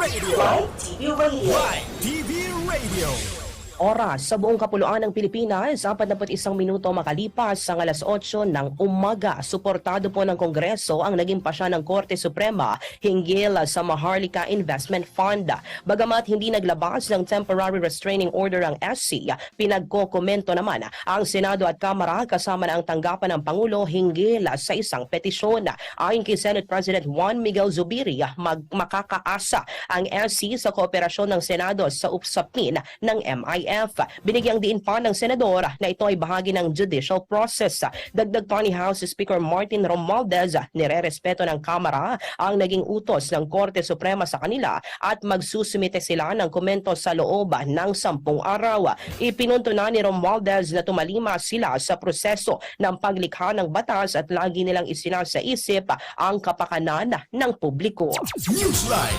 Radio. TV Radio. YTV Radio. Oras sa buong kapuluan ng Pilipinas, 41 minuto makalipas ang alas 8 ng umaga. Suportado po ng Kongreso ang naging pasya ng Korte Suprema hinggil sa Maharlika Investment Fund. Bagamat hindi naglabas ng temporary restraining order ang SC, pinagkokomento naman ang Senado at Kamara kasama na ang tanggapan ng Pangulo hinggil sa isang petisyon. Ayon kay Senate President Juan Miguel Zubiri, mag makakaasa ang SC sa kooperasyon ng Senado sa usapin ng MIF. Binigyang diin pa ng Senador na ito ay bahagi ng judicial process. Dagdag pa ni House Speaker Martin Romualdez, nirerespeto ng Kamara ang naging utos ng Korte Suprema sa kanila at magsusumite sila ng komento sa loob ng sampung araw. Ipinunto na ni Romualdez na tumalima sila sa proseso ng paglikha ng batas at lagi nilang isinasa isip ang kapakanan ng publiko. Newsline.